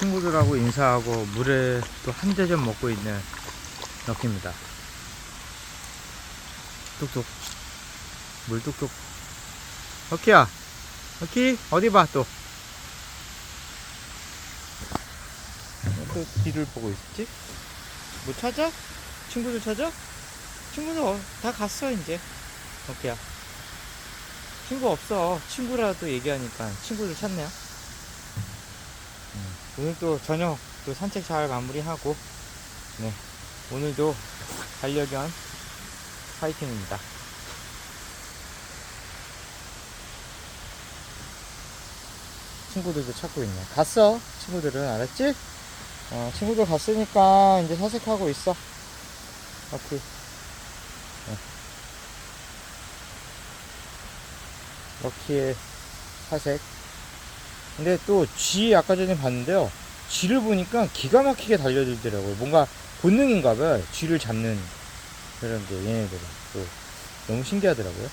친구들하고 인사하고 물에 또 한 대접 먹고 있는 럭키입니다. 뚝뚝. 물 뚝뚝. 럭키야. 럭키, 어디 봐, 또. 또 뒤를 보고 있지? 뭐 찾아? 친구들 찾아? 친구들 어, 다 갔어, 이제. 럭키야. 친구 없어. 친구라도 얘기하니까 친구들 찾네요. 음, 오늘 또 저녁 또 산책 잘 마무리하고, 네. 오늘도 반려견 파이팅입니다. 친구들도 찾고 있네. 갔어. 친구들은 알았지? 어, 친구들 갔으니까 이제 사색하고 있어. 오케이. 네. 럭키의 사색. 근데 또쥐 아까 전에 봤는데요. 쥐를 보니까 기가 막히게 달려들더라고요. 뭔가 본능인가 봐요. 쥐를 잡는 그런 게 얘네들은 또 너무 신기하더라고요.